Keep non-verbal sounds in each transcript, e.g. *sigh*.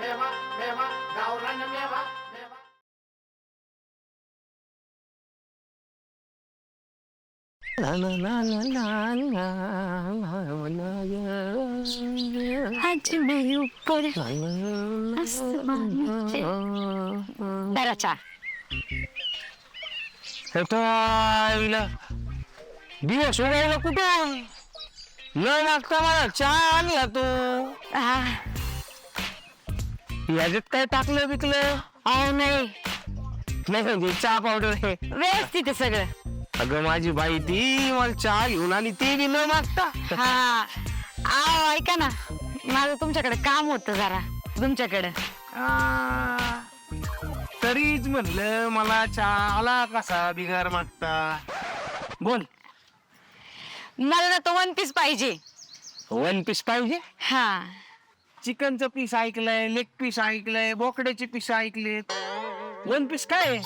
मेवा मेवा गावरान मेवा मेवा आज मैं ऊपर आसमानाचे दराचा आईला दिवस उगवला कुठं न मागता मला चहा आणला तू याच्यात काय टाकलं बिकलं? अहो नाही. नाही म्हणजे चहा पावडर हे. व्यवस्थित आहे सगळं. अगं माझी बाई ती मला चहा घेऊन आली ते बी न मागता. हा. अहो ऐका ना. माझं तुमच्याकडे काम होतं जरा. तुमच्याकडे. आ, तरीच म्हणलं मला चहा आला कसा बिगार मागता. बोल. मला ना तो वन पीस पाहिजे. वन पीस पाहिजे? हा. चिकनचं पीस ऐकलंय लेग पीस ऐकलंय बोकड्याचे पीस ऐकलेत. वन पीस काय आहे?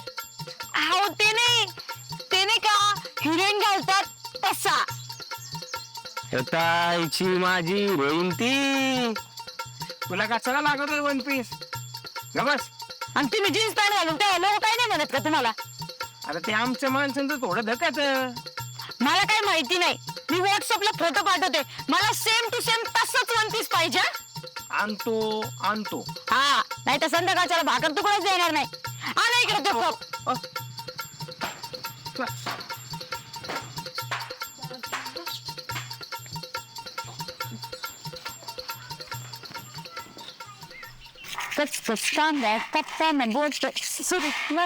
अहो ते नाही ते नाही का हिरोईन घालतात तसा. ताईची माझी रोईन ती तुला कशाला लागत वन पीस? बस. आणि तुम्ही जीन्स पॅन्ट घालून तेव्हा लोक काय नाही म्हणत का तुम्हाला? आता ते आमच्या माणसांचं थोडं धकाच मला काय माहिती नाही. मी व्हॉट्सअपला फोटो पाठवते. मला सेम टू सेम तसंच वन पीस पाहिजे हा. आणतो आणतो हा नाही तर संध्याकाळच्याला भाकर तुकडेच देणार नाही आणा इकडे तो. अ.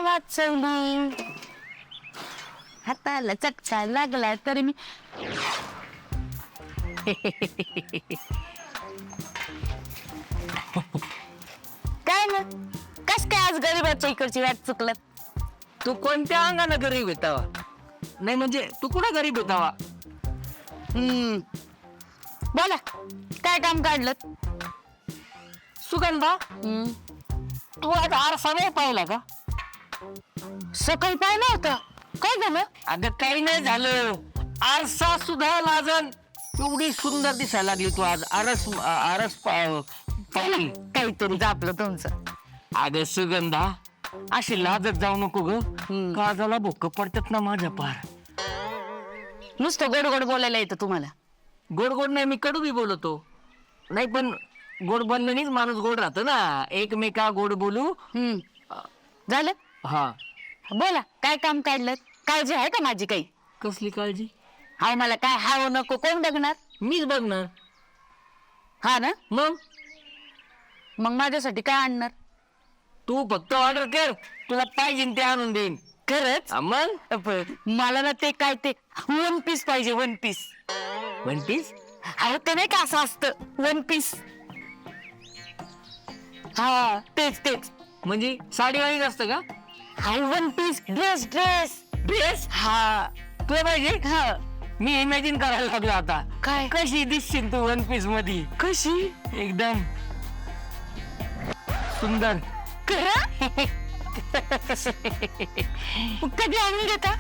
वाचवलं हाताला चटका लागला तरी मी *laughs* गरीबाच्या इकडची वाट चुकलत. तू कोणत्या अंगानं गरीब येतावा नाही म्हणजे तू कुठं गरीब येतावा हम्म. बोला काय काम काढलं सुगंधा? तू आज आरसा नाही पाहिला का? सकाळी पाहिलं होतं. काय झालं? अगं काही नाही झालं. आरसा सुद्धा लाजन. एवढी सुंदर दिसायला लागली तू आज. आरस आरस पा- पाहिली काहीतरी जापलं तुमचं. अगं सुगंधा अशी लाजत जाऊ नको ग. काजाला भोक पडतात ना माझ्या पार. नुसतं गोड गोड बोलायला येतं तुम्हाला. गोड गोड नाही मी कडू बी बोलतो. नाही पण गोड बोलण्यानेच माणूस गोड राहतो ना. एकमेका गोड बोलू. हम्म. झालं? हा. बोला काय काम काढलं काळजी आहे का माझी काही? कसली काळजी? हाय मला काय हवं नको कोण बघणार? मीच बघणार. हा ना? मग? मग माझ्यासाठी काय आणणार? तू फक्त ऑर्डर कर. तुला पाहिजे ते आणून देईन. खरंच? मग? मला ना ते काय ते वन पीस पाहिजे वन पीस म्हणतीस अहो ते नाही का असं असतं? वन पीस हा तेच तेच. म्हणजे साडीवाणीच असतं का? हाय one piece dress dress dress हा. तुला पाहिजे? हा. मी इमॅजिन करायला लागलो आता. काय? कशी दिसशील तू वन पीसमध्ये कशी? एकदम. सुंदर. खरं? मग कधी आणून देता?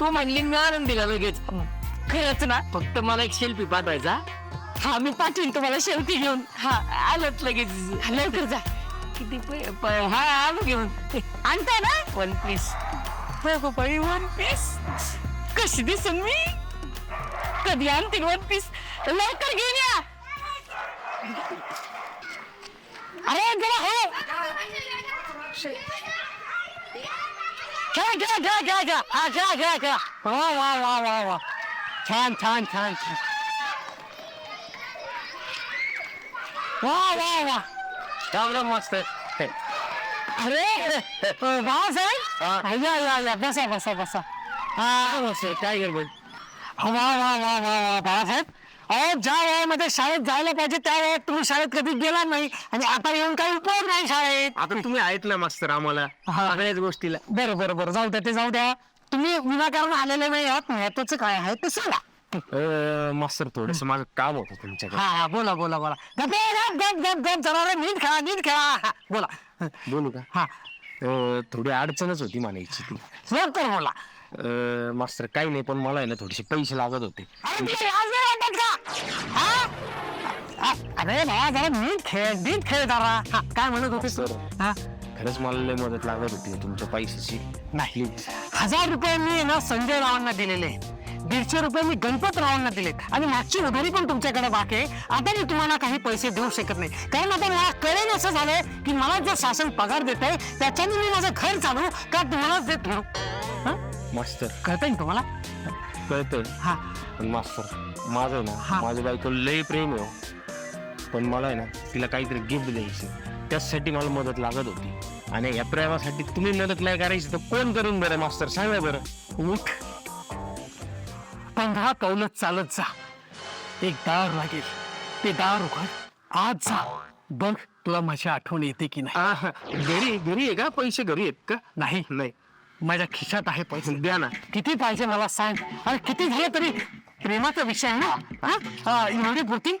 तू म्हणली मी आणून दिला लगेच. खरंच ना? फक्त मला एक सेल्फी पाठवायचा. हा मी पाठवीन तुम्हाला शेवटी घेऊन. हा आलंच लगेच. लवकर जा. किती पै- प- हा आलो घेऊन. आणताय ना? वन पीस वन पीस कशी दिसन मी? कधी आणतील वन पीस लवकर घेऊन या. अरे जरा हो घ्या घ्या घ्या घ्या घ्या हा घ्या घ्या घ्या वा वा वा वा वा छान छान छान छान वा वा वा एकदम मस्त अरे बाळासाहेब या या या बसा बसा बसा हा टायगर बन वा वा वा वा वा बाळासाहेब अहो ज्या वयामध्ये शाळेत जायला पाहिजे त्या वयात तुम्ही शाळेत कधी गेला नाही. आणि आता येऊन काही उपयोग नाही शाळेत. आता तुम्ही आहेत ना मास्तर आम्हाला हा. सगळ्याच गोष्टीला. बरं बरं बरं. जाऊ द्या ते जाऊ द्या. तुम्ही विनाकारण आलेले नाही आहात. महत्वाचं काय आहे ते सांगा. अं, मास्तर थोडस माझं काम होतं तुमच्याकडे. हा हा. बोला बोला बोला. गप गप गप गप गप जरा रे, नीट खेळा नीट खेळा. हा, बोला. बोलू का? हा. अं, थोडी अडचणच होती म्हणायची ती. लवकर बोला. मास्तर काही नाही पण मला आहे ना थोडेसे पैसे लागत होते. अरे तुला लाज नाही वाटत का? हा? अरे बाबा जरा नीट खेळ नीट खेळ जरा. हा, काय म्हणत होतेस तू? हा? खरंच मला लय मदत लागत होती तुमच्या पैशाची. नाही. हजार रुपये मी ना संजय रावांना दिलेले. दीडशे रुपये मी गणपत रावांना दिलेत. आणि मागची उधारी पण तुमच्याकडे बाकी आहे. आता मी तुम्हाला काही पैसे देऊ शकत नाही. कारण आता मला कळेल असं झालंय की मला जर शासन पगार देत आहे त्याच्याने मी माझं घर चालू का तुम्हालाच देत हा? मास्तर कळतंय ना तुम्हाला? कळतंय. हा. पण मास्तर माझं आहे हा. ना माझ्या बायको लय प्रेम आहे हो. पण मला आहे ना तिला काहीतरी गिफ्ट द्यायचं. त्यासाठी मला मदत लागत होती. आणि या प्रेमासाठी तुम्ही मदत नाही करायची तर कोण करून बरं मास्तर सांगा बरं. उठ. पंधरा पावलं चालत जा. एक दार लागेल. ते दार उघड. आज जा. बघ तुला माझी आठवण येते की नाही. आहा, घरी घरी आहे का? पैसे घरी आहेत का? नाही. नाही. माझ्या खिशात आहे पैसे. द्या ना. किती पाहिजे मला सांग? अरे किती झाले तरी. प्रेमाचा विषय आहे ना? हा? हा, एवढे पुरतील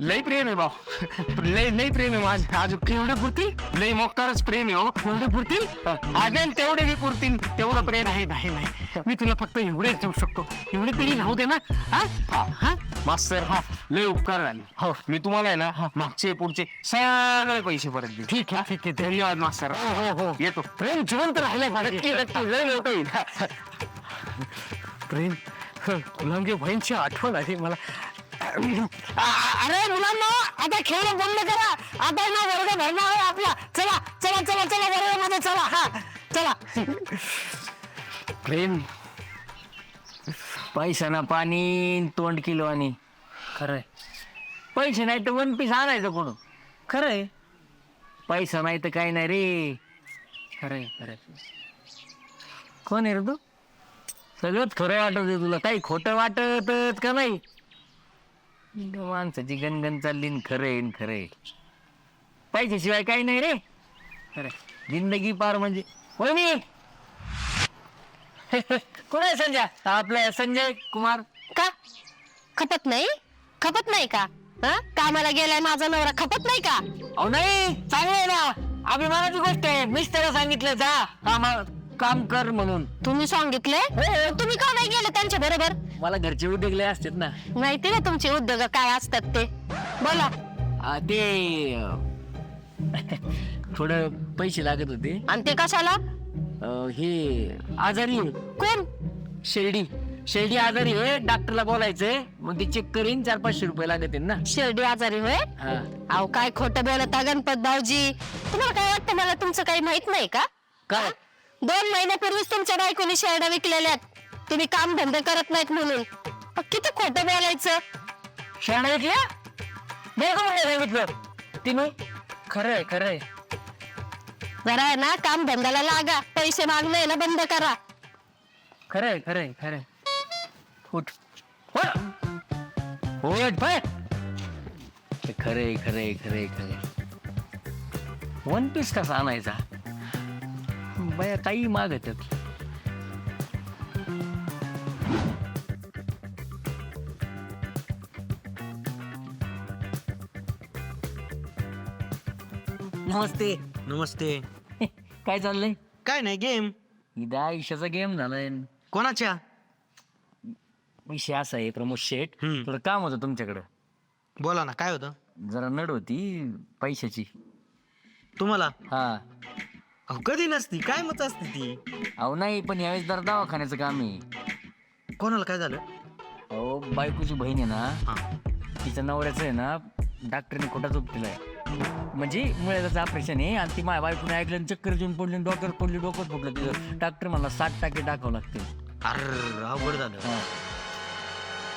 लय प्रेम आहे भाऊ. लय लय प्रेम आहे माझं. आज एवढे पुरतील? लय मोक्कारच प्रेम आहे हो. एवढे पुरतील? अगेन तेवढे बी पुरतील. तेवढं प्रेम नाही नाही नाही. मी तुला फक्त एवढेच देऊ शकतो. एवढे तरी राहू दे ना. हा? हा? मास्तर हा. लय उपकार झाले. हो. मी तुम्हाला आहे ना मागचे पुढचे सगळे पैसे परत देईन. ठीक आहे ठीक आहे. धन्यवाद मास्तर. हो हो हो. येतो. प्रेम जिवंत राहिलंय नक्की नक्की. लय मोठं होईल. प्रेम गुलामगी बहीणची आठवण आली मला. अरे मुलांना आता खेळ बंद करा. आता ना वर्ग भरणार आहे आपला. चला चला चला चला वर्गामध्ये चला. हा चला. प्रेम. पैसा ना पाणी तोंड किलो आणि. खरंय. पैसे नाही तर वन पीस आणायचं कोण खरंय. पैसा नाही तर काही नाही रे. खरंय खरंय. कोण आहे रे तू? सगळंच खरं वाटत आहे तुला. काही खोटं वाटतच का नाही? माणसाची गणगण चालली न खरं आहे न खरं आहे. पैशाशिवाय काही नाही रे. खरं जिंदगी पार म्हणजे. वहिनी *laughs* कोण आहे संजय? आपलं संजय कुमार. का? खपत नाही? खपत नाही का? हं? कामाला गेलाय माझा नवरा खपत नाही का? अहो नाही. चांगलं आहे ना. अभिमानाची गोष्ट आहे. त्याला सांगितलं जा. कामा काम कर म्हणून. तुम्ही सांगितले तुम्ही का नाही गेले त्यांच्या बरोबर? मला घरचे उद्योग लय असतात ना. माहिती ना तुमचे उद्योग काय असतात ते. बोला. आ, ते थोडं पैसे लागत होते. आणि ते कशाला? अं, हे आजारी आहे. कोण? शेरडी. शेरडी आजारी आहे डॉक्टरला बोलायचंय. मग ते चेक करीन चार पाचशे रुपये लागत आहेत ना. शिर्डी आजारी होय? हा. अहो काय खोटं बोलता गणपत भाऊजी. तुम्हाला काय वाटतं मला तुमचं काही माहीत नाही का? काय? दोन महिन्यापूर्वीच तुमच्या बायकोनी शेरड्या विकलेल्यात. तुम्ही काम धंदे करत नाहीत म्हणून. किती खोटं बोलायचं? शेणा विकल्या? नाही का म्हणलं सांगितलं तिने खरंय खरंय जरा आहे ना काम धंद्याला लागा. पैसे मागणं आहे ना बंद करा. खरंय खरंय खरंय उठ. उठ. उठ पाय खरंय खरंय खरंय खरंय वन पीस कसा आणायचा? बाया काही मागत नमस्ते. नमस्ते. *laughs* काय चाललंय? काय नाही गेम इथं आयुष्याचा गेम झालाय. कोणाच्या? विषय असा आहे प्रमोद शेठ. हम्म. थोडं काम होतं तुमच्याकडं. बोला ना काय होतं? जरा नड होती पैशाची. तुम्हाला? हा. अहो कधी नसती. काय मत असते ती. अहो नाही पण यावेळेस जरा दवाखान्याचं काम आहे. कोणाला? काय झालं? अहो बायकोची बहीण आहे ना हा. तिच्या नवऱ्याचं आहे ना डॉक्टरने खोटा झोप दिलाय. म्हणजे मुळ्याचं ऑपरेशन आहे आणि ती माझ्या बायकोने ऐकलं आणि चक्कर येऊन पडली डॉक्टर पडली डोकं फुटलं तिचं. डॉक्टर मला सात टाके टाकावं लागते अरे अवघड झालं. हा.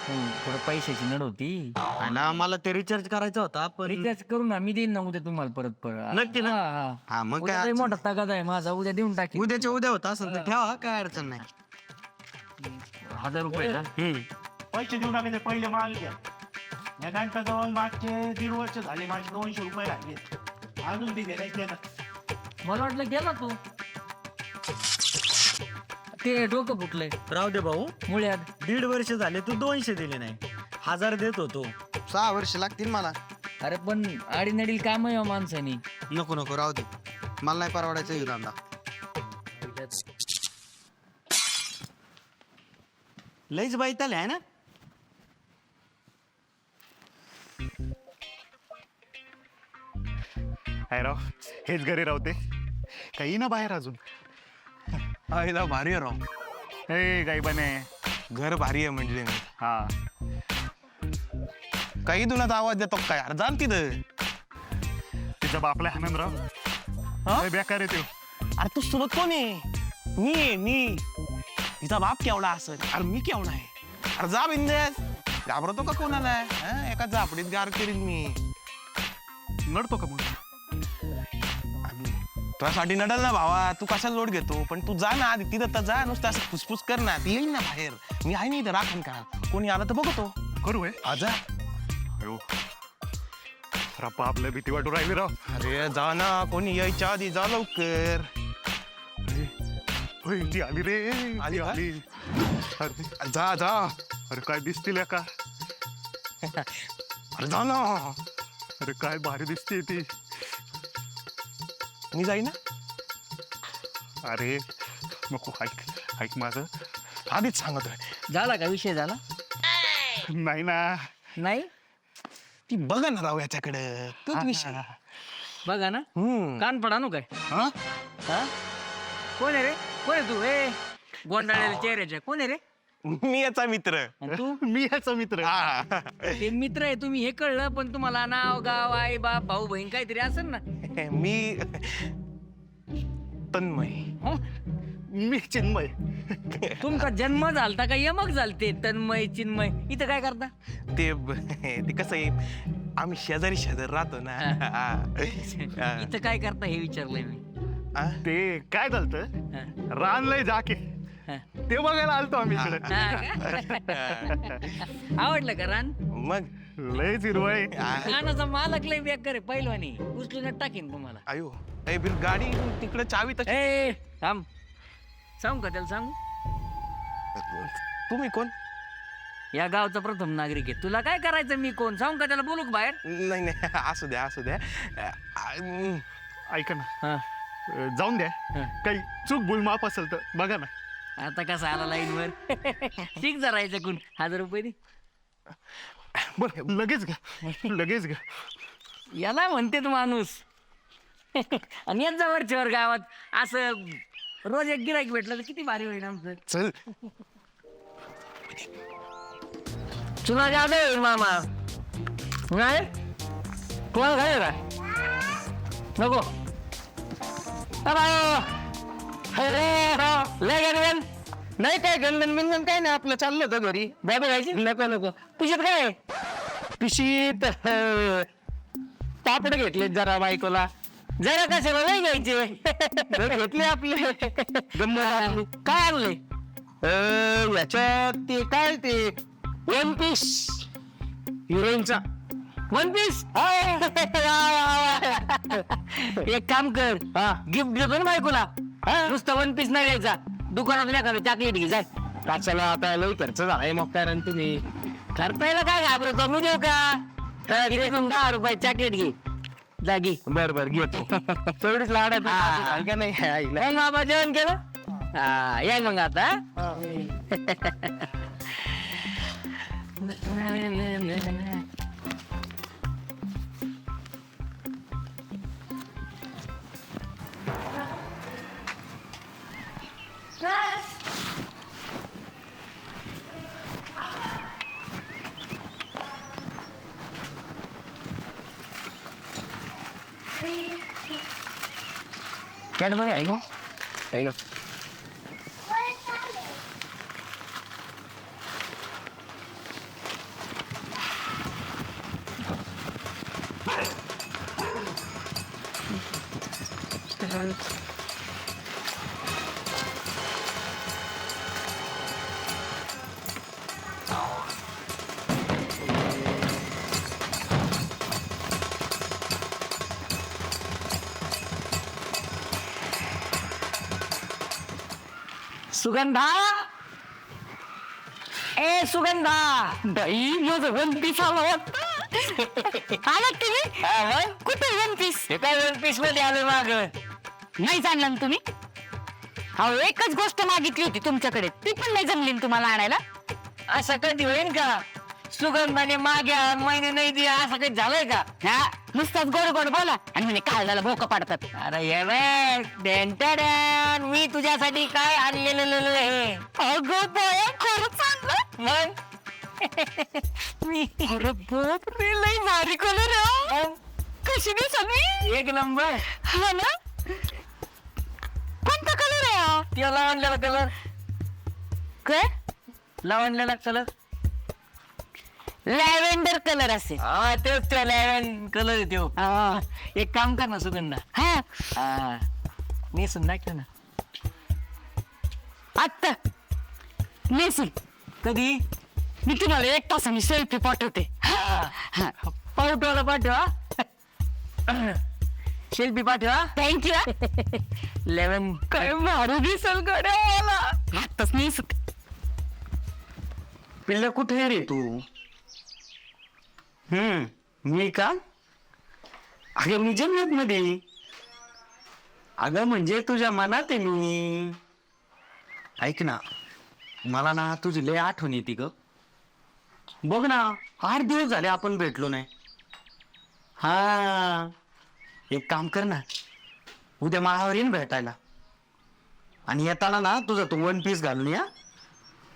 थोडं पैशाची नड होती. आणि मला ते रिचार्ज करायचा होता पण रिचार्ज करू ना मी देईन ना उद्या तुम्हाला परत परत. नक्की ना? हा, हा. हा मग उद्या काय लय मोठा ताकद आहे माझा उद्या देऊन टाकी उद्याच्या उद्या होता असेल तर ठेवा काय अडचण नाही. हजार रुपये का हम्म. पैसे देऊ नका ते पहिले माल घ्या. या गणपतीजवळ मागचे दीड वर्ष झाले माझे दोनशे रुपये राहिले. अजून ते द्यायचे ना मला वाटलं गेला तू. ते डोकं फुटलंय. राहू दे भाऊ. मुळ्यात. दीड वर्ष झाले तू दोनशे दिले नाही. हजार देत होतो. सहा वर्ष लागतील मला. अरे पण आडीनडील काम आहे हो माणसानी. नको नको राहू दे. मला नाही परवडायचा ही धंदा. लईच बाईत आले आहे ना? काय राव हेच घरी राहते काही ना बाहेर अजून. आईला भारी आहे राव. ए गाई बने. घर भारी आहे म्हणजे हा. काही दुनात आवाज देतो काय अरे जाण तिथं. तिचा बापला आनंदराव हा? लय बेकार आहे तो. अरे तू सोबत कोण आहे? मी आहे, मी. तिचा बाप केवढा असेल? अरे मी केवढा आहे? अरे जा बिंदेस. घाबरतो का कोणाला? हा? एका झापडीत गार करीन मी. नडतो का मग? अरे, तुझ्यासाठी नडल ना भावा तू कशाला लोट घेतो? पण तू जा ना आधी तिथं तर जा नुसतं असं फुसफुस कर ना ती येईल ना बाहेर. मी आहे ना इथं राखण का कोणी आलं तर बघतो. करू आहे हा जा. अयो. रप्पा आपल्या भीती वाटू राहिली राव. अरे जा ना कोणी यायच्या आधी जा लवकर. होय, ती आली रे आली का? आली. अरे जा जा. अरे काय दिसतील का? *laughs* अरे जा ना. अरे काय भारी दिसते ती. मी जाई ना? अरे नको ऐक ऐक माझं. आधीच सांगतोय झाला का विषय झाला? नाही ना. नाही? ती बघा ना राव याच्याकडे. तोच विषय. बघा ना. हम्म. कान पडा नु काय हा? हा? कोण आहे रे? कोण आहे तू? ए गोंडाळलेल्या चेहऱ्याच्या कोण आहे रे? मी याचा मित्र आणि तू *laughs* मी ह्याचा मित्र हा. ते मित्र आहे तुम्ही हे कळलं पण तुम्हाला नाव गाव आई बाप भाऊ बहीण काहीतरी असेल ना *laughs* मी तन्मय हो? मी चिन्मय तुमचा जन्म झालता का यमक झालते तन्मय चिन्मय इथं काय करता ते *laughs* ते कसं आहे आम्ही शेजारी शेजारी राहतो ना हा. इथं काय करता हे विचारलंय मी हा? ते काय झालं हा. रान लय जाके. ते बघायला आलतो आम्ही इकडे. हा का? आवडलं का रान? मग? लय हिरवळ आहे. आ- रानाचा मालक लय बेकार आहे पहिलवानी उचलून टाकीन तुम्हाला. अयो ए बिल गाडी तिकडे चावी तशी. ए थांब. सांगू का त्याला सांगू? तुम्ही कोण? या गावचा प्रथम नागरिक आहे. तुला काय करायचं मी कोण? सांगू का त्याला? बोलू का बाहेर? नाही नाही. *laughs* असू द्या असू द्या. आ, हम्म. ऐका ना. हा. अं, जाऊन द्या. हा. काही चूक भूल माफ असेल तर बघा ना. आता कसा आला लाईन वर शिक जरा याच्याकडून. हजार रुपये दे. बर लगेच घ्या लगेच घ्या याला म्हणते तू माणूस. आणि याच वरच्यावर गावात. असं रोज एक गिराईक भेटलं तर किती भारी होईल आमचं. चल. चुना जादा होईल मामा. नाही? तुम्हाला काय का नको अरे लय गणवेन नाही काय गणवेन बिनवेन काय नाही आपलं चाललं होतं घरी. बाबा जायची नको नको. पिशीत काय? पिशीत पापड घेतले जरा बायकोला. जरा कशाला नाही घ्यायचे? *laughs* घेतले आपले. गंमत काय आणले याच्यात ते काय ते? वन पीस हिरोईनचा वन पीस एक काम कर. गिफ्ट देतो ना बायकोला. नुसतं वन पीस नाही द्यायचा दुकानात एखादं चॉकलेट घे जाय. काचाला आता लई खर्च झालाय मग कारण तुम्ही खर्चायला काय घाबरतो? मी देऊ का? इथे मग दहा रुपये चॉकलेट घे. जागी बर बर घेतो तेवढीच लाड आहे का नाही? मग बाबा जेवण केलं? हा या मग आता *laughs* कॅडबरी आहे का आहे का सुगंधा? ए सुगंधा! बाई माझं वन पीस आलं आलात तुम्ही? कुठे वन पीस? हे काय वन पीसमध्ये आलं माग? नाही जाणलं ना तुम्ही? अहो एकच गोष्ट मागितली होती तुमच्याकडे. ती पण नाही जमली ना तुम्हाला आणायला. असं कधी होईल का? सुगंधाने माग्या महिने नाही दिया असं काही झालंय का? हा. नुसताच गोड गोड बोला आणि म्हणे काळजाला भोक पाडतात. अरे ये बघ, डेंटड्यान, मी तुझ्यासाठी काय आणलेलं आहे अगं बाया खरंच आणलं मग? मी अरे बाप रे लई भारी कलर कशी दिसल मी एक नंबर. हा ना? कोणता कलर आहे हा? ते लावणलेला कलर काय? लावणलेला कलर लॅव्हेंडर कलर असेल. हा तेच त्या लॅवन कलर आहे त्यो. हा. एक काम कर ना सुगंधा. हा. हा. नेसून दाखव ना. आत्ता. नेसून. कधी? मी तुम्हाला एक तासाने सेल्फी पाठवते. हा. पाठवाला पाठवा. शिल्पी पाठवा. थँक्यू लेवन काय भारी दिसल गड्या आत्ताच नेसून. पिल्ला कुठे रे तू? हम्म मी का? अगं मी जन्मत मध्ये अगं म्हणजे तुझ्या मनात आहे मी. ऐक ना मला ना तुझी लय आठवण येते ग. बघ ना आठ दिवस झाले आपण भेटलो नाही. हा एक काम कर ना उद्या माळावर येईन भेटायला. आणि येताना ना तुझा तू वन पीस घालून या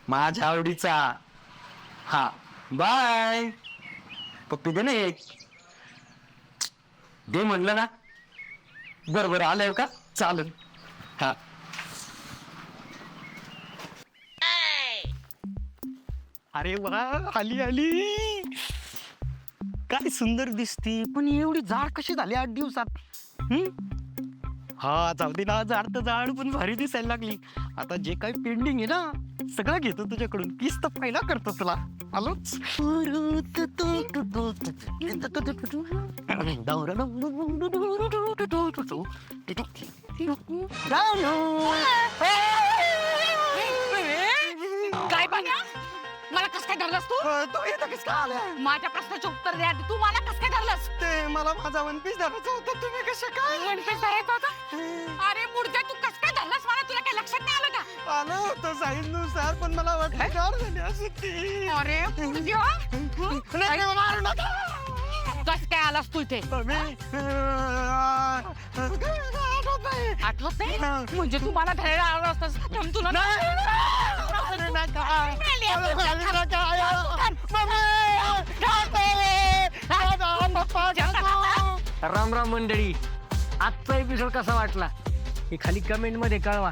माझ्या आवडीचा. हा बाय पप्पी दे ना एक दे म्हणलं ना. बरोबर आलंय का? चालेल. हा. अरे वा आली आली. काय सुंदर दिसती पण एवढी जाड कशी झाली आठ दिवसात? हम्म? हा जाऊ दे ना जाड तर जाड पण भारी दिसायला लागली. आता जे काही पेंडिंग आहे ना सगळं घेतो तुझ्याकडून. किस तर पहिला करतो तुला. आलोच काय बघा मला कस काय धरलंस तू? तू येतं कस का आल्या? माझ्या प्रश्नाचे उत्तर द्या. तू मला कस काय धरलंस? ते मला माझा वन पीस धरायचा होता. तुम्ही कशा काय? गणपती धरायचा होता? अरे मुडद्या तू कस काय लक्षात नाही आलं का? आलं होतं साईजनुसार पण मला वाटलं गार झाली असं ती अरे मुडद्या नाही, मारू नका. कस काय आलास तू इथे? मी, अं, आठवत नाही. आठवत नाही? म्हणजे तू मला धरायला आला असतास. थांब तुला नका. नका. राम राम मंडळी आजचा एपिसोड कसा वाटला? हे खाली कमेंटमध्ये कळवा.